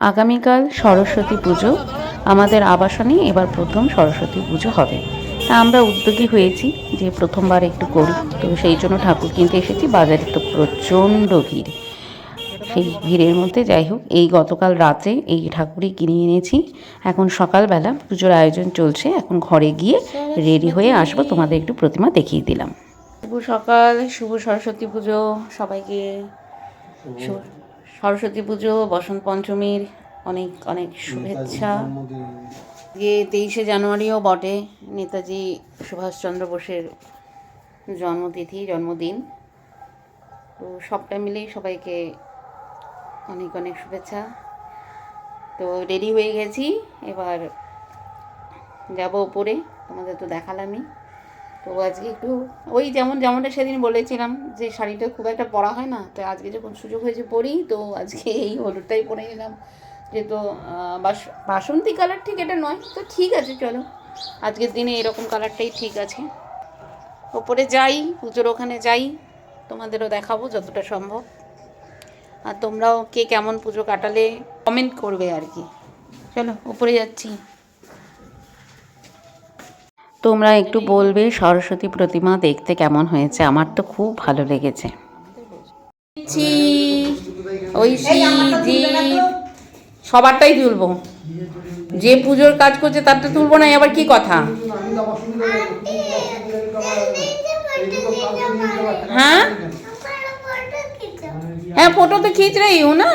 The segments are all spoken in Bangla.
আগামীকাল সরস্বতী পুজো। আমাদের আবাসনে এবার প্রথম সরস্বতী পুজো হবে। তা আমরা উদ্যোগী হয়েছি যে প্রথমবার একটু করি। তো সেই জন্য ঠাকুর কিনতে এসেছি। বাজারে তো প্রচণ্ড ভিড়। সেই ভিড়ের মধ্যে যাই হোক, এই গতকাল রাতে এই ঠাকুরই কিনে এনেছি। এখন সকালবেলা পুজোর আয়োজন চলছে। এখন ঘরে গিয়ে রেডি হয়ে আসব। তোমাদের একটু প্রতিমা দেখিয়ে দিলাম। শুভ সকাল, শুভ সরস্বতী পুজো সবাইকে। শুভ সরস্বতী পুজো বসন্ত পঞ্চমীর অনেক অনেক শুভেচ্ছা। যে তেইশে জানুয়ারিও বটে নেতাজি সুভাষচন্দ্র বোসের জন্মতিথি জন্মদিন। তো সবটা মিলেই সবাইকে অনেক অনেক শুভেচ্ছা। তো রেডি হয়ে গেছি। এবার যাব ওপরে তোমাদের তো দেখালামই। তো আজকে একটু ওই যেমন, যেমনটা সেদিন বলেছিলাম যে শাড়িটা খুব একটা পরা হয় না, তো আজকে যখন সুযোগ হয়েছে পরি, তো আজকে এই হলুদটাই পরে নিলাম। যেহেতু বাসন্তী কালার ঠিক এটা নয়, তো ঠিক আছে, চলো। আজকের দিনে এরকম কালারটাই ঠিক আছে। ওপরে যাই, পুজোর ওখানে যাই, তোমাদেরও দেখাবো যতটা সম্ভব। আর তোমরাও কে কেমন পুজো কাটালে কমেন্ট করবে আর কি। চলো উপরে যাচ্ছি। তোমরা একটু বলবে সরস্বতী প্রতিমা দেখতে কেমন হয়েছে? আমার তো খুব ভালো লেগেছে। সবারটাই তুলবো। যে পুজোর কাজ করছে তার তো তুলবো না আবার কি কথা? হ্যাঁ? হ্যাঁ ফটো তো খিচ রই হো না?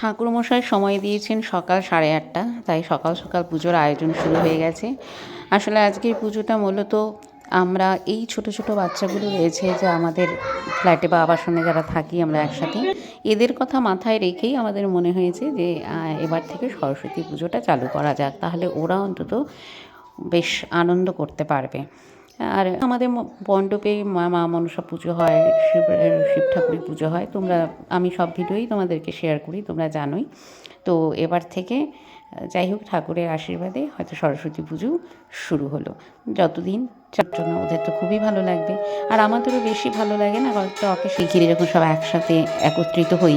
ঠাকুরমশাই সময় দিয়েছেন সকাল সাড়ে আটটা, তাই সকাল সকাল পুজোর আয়োজন শুরু হয়ে গেছে। আসলে আজকের পুজোটা মূলত আমরা এই ছোট ছোট বাচ্চাগুলো রয়েছে যে আমাদের ফ্ল্যাটে বা আবাসনে যারা থাকি আমরা একসাথে, এদের কথা মাথায় রেখেই আমাদের মনে হয়েছে যে এবার থেকে সরস্বতী পুজোটা চালু করা যাক, তাহলে ওরা অন্তত বেশ আনন্দ করতে পারবে। আর আমাদের মণ্ডপে মা মনসা পুজো হয়, শিব শিব ঠাকুরের পুজো হয়। তোমরা, আমি সব ভিডিওই তোমাদেরকে শেয়ার করি, তোমরা জানোই। তো এবার থেকে, যাই হোক, ঠাকুরের আশীর্বাদে হয়তো সরস্বতী পুজো শুরু হলো। যতদিন যার জন্য ওদের তো খুবই ভালো লাগবে। আর আমাদেরও বেশি ভালো লাগে না কয়েকটা ওকে শিখিয়ে যখন সব একসাথে একত্রিত হই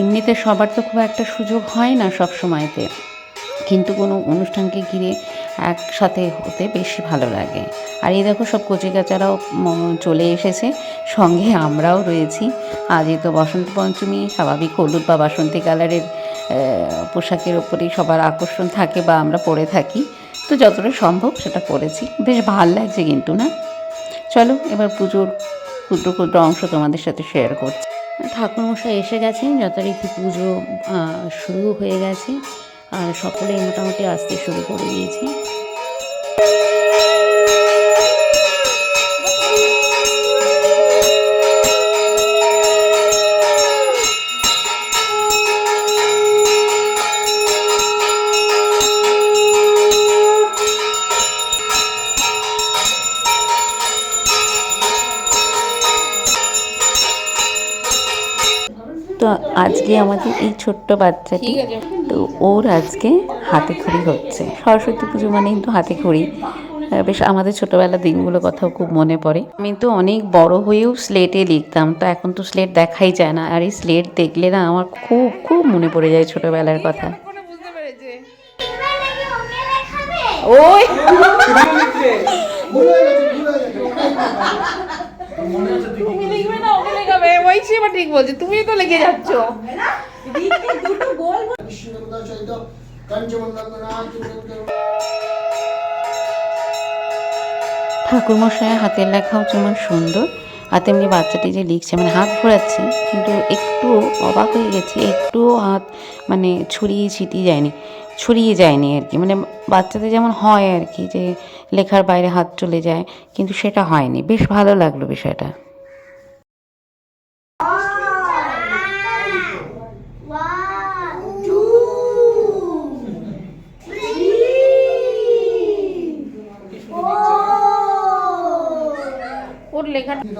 এমনিতে সবার তো খুব একটা সুযোগ হয় না সব সময়তে। কিন্তু কোনো অনুষ্ঠানকে ঘিরে একসাথে হতে বেশি ভালো লাগে। আর এই দেখো সব কচিকাচারাও চলে এসেছে। সঙ্গে আমরাও রয়েছি। আজ তো বসন্ত পঞ্চমী, স্বাভাবিক হলুদ বা বাসন্তী কালারের পোশাকের ওপরেই সবার আকর্ষণ থাকে বা আমরা পরে থাকি। তো যতটা সম্ভব সেটা করেছি বেশ ভালো লাগছে কিন্তু না? চলো, এবার পুজোর ক্ষুদ্র ক্ষুদ্র অংশ তোমাদের সাথে শেয়ার করছি। ঠাকুরমশাই এসে গেছেন, যথারীতি পুজো শুরু হয়ে গেছে। আর সকলেই মোটামুটি আসতে শুরু করে দিয়েছে। তো আজকে আমাদের এই ছোট্ট বাচ্চাটি তো ওর আজকে হাতে খড়ি হচ্ছে। সরস্বতী পুজো মানেই তো হাতে খড়ি। বেশ আমাদের ছোটোবেলার দিনগুলো কথাও খুব মনে পড়ে। আমি তো অনেক বড় হয়েও স্লেটে লিখতাম তো এখন তো স্লেট দেখাই যায় না। আর এই স্লেট দেখলে না আমার খুব খুব মনে পড়ে যায় ছোটোবেলার কথা। ওই! তুমি ওই সেবা ঠিক বলছে। তুমি তো লেগে যাচ্ছ। ঠাকুরমশাইয়ের হাতের লেখাও যেমন সুন্দর, আর তেমনি বাচ্চাটি যে লিখছে মানে হাত ঘোরাচ্ছে, কিন্তু একটু অবাক হয়ে গেছি একটুও হাত মানে ছড়িয়ে ছিটিয়ে যায়নি, ছড়িয়ে যায়নি আর কি। মানে বাচ্চাদের যেমন হয় আর কি, যে লেখার বাইরে হাত চলে যায়, কিন্তু সেটা হয়নি। বেশ ভালো লাগল বিষয়টা।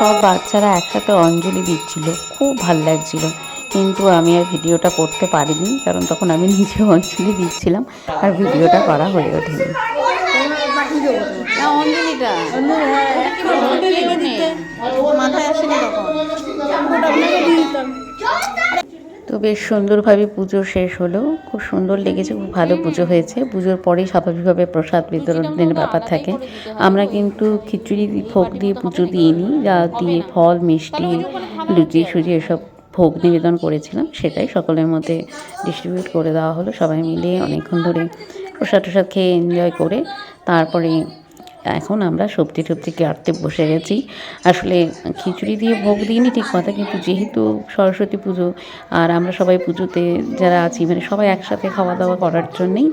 সব বাচ্চারা একসাথে অঞ্জলি দিচ্ছিল। খুব ভালো লাগছিল। কিন্তু আমি আর ভিডিওটা করতে পারিনি কারণ তখন আমি নিজে অঞ্জলি দিচ্ছিলাম আর ভিডিওটা করা হয়ে ওঠেনি। অঞ্জলিটা। মাথায় আসেনি তখন? তো বেশ সুন্দরভাবে পুজো শেষ হলো। খুব সুন্দর লেগেছে, খুব ভালো পুজো হয়েছে। পুজোর পরেই স্বাভাবিকভাবে প্রসাদ বিতরণের ব্যাপার থাকে। আমরা কিন্তু খিচুড়ি ভোগ দিয়ে পুজো দিইনি, যা দিয়ে ফল, মিষ্টি, লুচি, সুজি এসব ভোগ নিবেদন করেছিলাম। সেটাই সকলের মধ্যে ডিস্ট্রিবিউট করে দেওয়া হলো। সবাই মিলে অনেকক্ষণ ধরে প্রসাদ টসাদ খেয়ে এনজয় করে তারপরে এখন আমরা সবজি টবজি কাটতে বসে গেছি। আসলে খিচুড়ি দিয়ে ভোগ দিইনি ঠিক কথা, কিন্তু যেহেতু সরস্বতী পুজো আর আমরা সবাই পুজোতে যারা আছি মানে সবাই একসাথে খাওয়া দাওয়া করার জন্যেই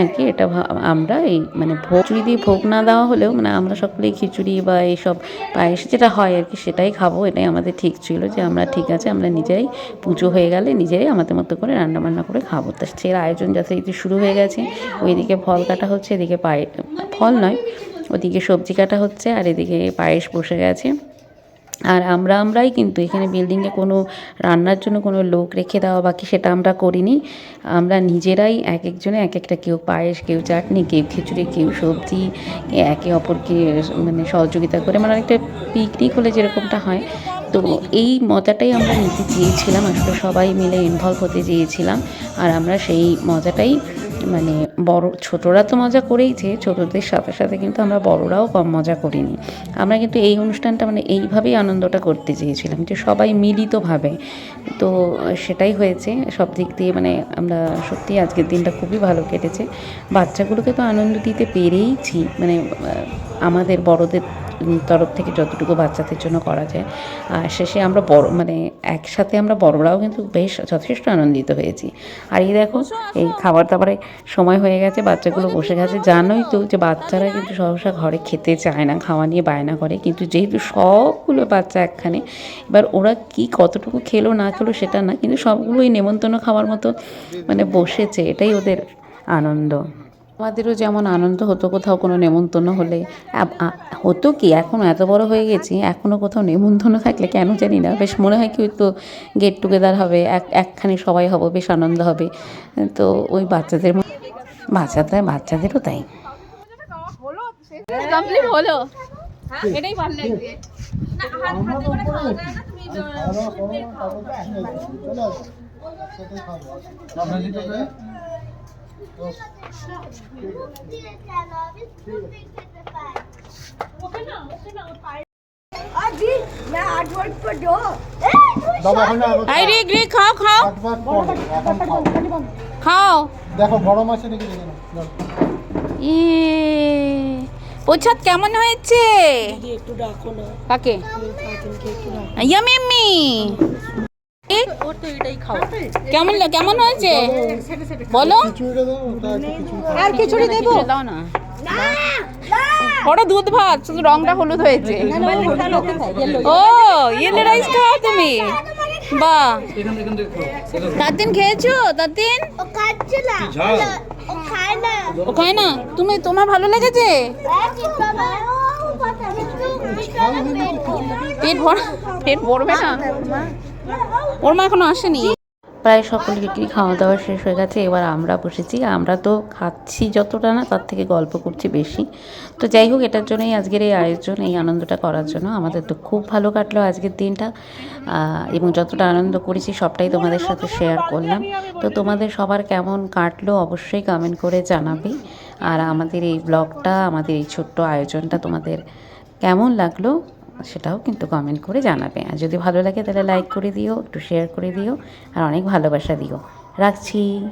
আর কি এটা আমরা এই মানে খিচুড়ি দিয়ে ভোগ না দেওয়া হলেও মানে আমরা সকলেই খিচুড়ি বা এইসব পায়েস যেটা হয় আর কি সেটাই খাব, এটাই আমাদের ঠিক ছিল যে আমরা ঠিক আছে, আমরা নিজেরাই পুজো হয়ে গেলে নিজেরাই আমাদের মতো করে রান্না বান্না করে খাব। তা সে আয়োজন যথারীতি শুরু হয়ে গেছে, ওইদিকে ফল কাটা হচ্ছে, এদিকে পায়ে, ফল নয় ওদিকে সবজি কাটা হচ্ছে আর এদিকে পায়েস বসে গেছে। আর আমরা আমরাই কিন্তু এখানে বিল্ডিংয়ে কোনো রান্নার জন্য কোনো লোক রেখে দেওয়া বাকি সেটা আমরা করিনি। আমরা নিজেরাই এক একজনে এক একটা কেউ পায়েস, কেউ চাটনি, কেউ খিচুড়ি, কেউ সবজি, একে অপরকে মানে সহযোগিতা করে মানে অনেকটা পিকনিক হলে যেরকমটা হয়। তো এই মজাটাই আমরা নিতে চেয়েছিলাম। আসলে সবাই মিলে ইনভলভ হতে চেয়েছিলাম। আর আমরা সেই মজাটাই মানে বড়, ছোটরা তো মজা করেইছে ছোটদের সাথে সাথে কিন্তু আমরা বড়রাও কম মজা করিনি। আমরা কিন্তু এই অনুষ্ঠানটা মানে এইভাবেই আনন্দটা করতে চেয়েছিলাম যে সবাই মিলিতভাবে। তো সেটাই হয়েছে, সব দিক দিয়ে মানে আমরা সত্যি আজকের দিনটা খুবই ভালো কেটেছে। বাচ্চাগুলোকে তো আনন্দ দিতে পেরেইছি মানে আমাদের বড়দের তরফ থেকে যতটুকু বাচ্চাদের জন্য করা যায়। আর শেষে আমরা বড় মানে একসাথে আমরা বড়রাও কিন্তু বেশ যথেষ্ট আনন্দিত হয়েছি। আর এই দেখো এই খাবার দাবারের সময় হয়ে গেছে বাচ্চাগুলো বসে গেছে। জানোই তো যে বাচ্চারা কিন্তু সহসা ঘরে খেতে চায় না খাওয়া নিয়ে বায়না করে। কিন্তু যেহেতু সবগুলো বাচ্চা একখানে এবার ওরা কি কতটুকু খেলো না খেলো সেটা না কিন্তু সবগুলোই নেমন্তন্ন খাওয়ার মতো মানে বসেছে। এটাই ওদের আনন্দ। আমাদেরও যেমন আনন্দ হতো কোথাও কোনো নেমন্তন্ন হলে। হতো কি? এখন এত বড় হয়ে গেছি এখনও কোথাও নেমন্তন্ন থাকলে কেন জানি না। বেশ মনে হয় কি তো গেট টুগেদার হবে এক সবাই হব বেশ আনন্দ হবে। তো ওই বাচ্চাদের বাচ্চাদের বাচ্চাদেরও তাই। হলো। এটাই ভালো না আই রে গ্রে খাও খাও। আট ভাগ পরে, এখন খাও। খাও। দেখো বড় মাছে রেখে দেখে নাও। কেমন কেমন কেমন হয়েছে? বলো। আর খিচুড়ি দেবো? দাও না ওটা দুধ ভাত শুধু রংটা হলুদ হয়েছে। ও ইয়েলো রাইস খাও তুমি। বাহ। তাতিন খেয়েছো? না ও খায় না। তুমি তোমার ভালো লেগেছে? পেট ভরা পেট ভরবে না? ওর মা এখনও আসেনি। প্রায় সকলেরই খাওয়া দাওয়া শেষ হয়ে গেছে? এবার আমরা বসেছি। আমরা তো খাচ্ছি যতটা না, তার থেকে গল্প করছি বেশি। তো যাই হোক, এটার জন্যই আজকের এই আয়োজন, এই আনন্দটা করার জন্য। আমাদের তো খুব ভালো কাটলো আজকের দিনটা। এবং যতটা আনন্দ করেছি, সবটাই তোমাদের সাথে শেয়ার করলাম। তো তোমাদের সবার কেমন কাটলো অবশ্যই কমেন্ট করে জানাবে। আর আমাদের এই ব্লগটা আমাদের এই ছোট্ট আয়োজনটা তোমাদের কেমন লাগল? সেটাও কিন্তু কমেন্ট করে জানাবে। আর যদি ভালো লাগে তাহলে লাইক করে দিও, একটু শেয়ার করে দিও, আর অনেক ভালোবাসা দিও। রাখছি।